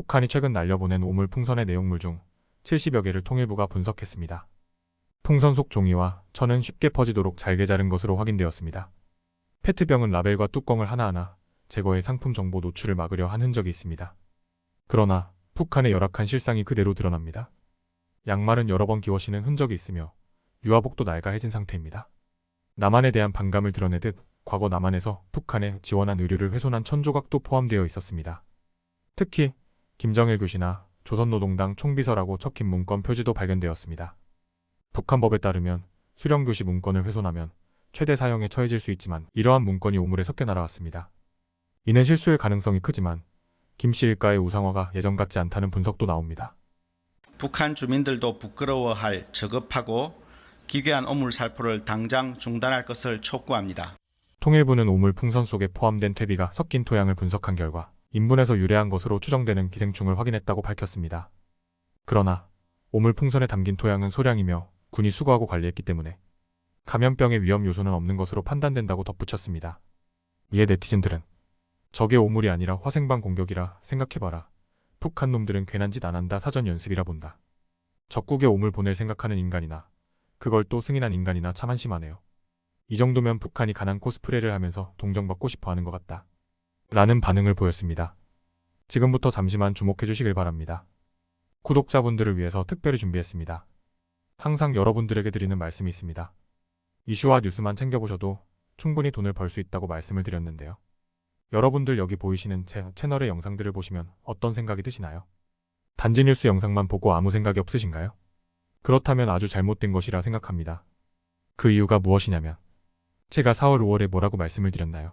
북한이 최근 날려보낸 오물 풍선의 내용물 중 70여 개를 통일부가 분석했습니다. 풍선 속 종이와 천은 쉽게 퍼지도록 잘게 자른 것으로 확인되었습니다. 페트병은 라벨과 뚜껑을 하나하나 제거해 상품 정보 노출을 막으려 한 흔적이 있습니다. 그러나 북한의 열악한 실상이 그대로 드러납니다. 양말은 여러 번 기워 신은 흔적이 있으며 유아복도 낡아해진 상태입니다. 남한에 대한 반감을 드러내듯 과거 남한에서 북한에 지원한 의류를 훼손한 천조각도 포함되어 있었습니다. 특히 김정일 교시나 조선노동당 총비서라고 적힌 문건 표지도 발견되었습니다. 북한법에 따르면 수령교시 문건을 훼손하면 최대 사형에 처해질 수 있지만 이러한 문건이 오물에 섞여 날아왔습니다. 이는 실수일 가능성이 크지만 김씨 일가의 우상화가 예전 같지 않다는 분석도 나옵니다. 북한 주민들도 부끄러워할 저급하고 기괴한 오물 살포를 당장 중단할 것을 촉구합니다. 통일부는 오물 풍선 속에 포함된 퇴비가 섞인 토양을 분석한 결과 인분에서 유래한 것으로 추정되는 기생충을 확인했다고 밝혔습니다. 그러나 오물 풍선에 담긴 토양은 소량이며 군이 수거하고 관리했기 때문에 감염병의 위험 요소는 없는 것으로 판단된다고 덧붙였습니다. 이에 네티즌들은 저게 오물이 아니라 화생방 공격이라 생각해봐라. 북한 놈들은 괜한 짓 안 한다 사전 연습이라 본다. 적국에 오물 보낼 생각하는 인간이나 그걸 또 승인한 인간이나 참 한심하네요. 이 정도면 북한이 가난 코스프레를 하면서 동정받고 싶어 하는 것 같다. 라는 반응을 보였습니다. 지금부터 잠시만 주목해 주시길 바랍니다. 구독자분들을 위해서 특별히 준비했습니다. 항상 여러분들에게 드리는 말씀이 있습니다. 이슈와 뉴스만 챙겨보셔도 충분히 돈을 벌 수 있다고 말씀을 드렸는데요. 여러분들 여기 보이시는 제 채널의 영상들을 보시면 어떤 생각이 드시나요? 단지 뉴스 영상만 보고 아무 생각이 없으신가요? 그렇다면 아주 잘못된 것이라 생각합니다. 그 이유가 무엇이냐면 제가 4월 5월에 뭐라고 말씀을 드렸나요?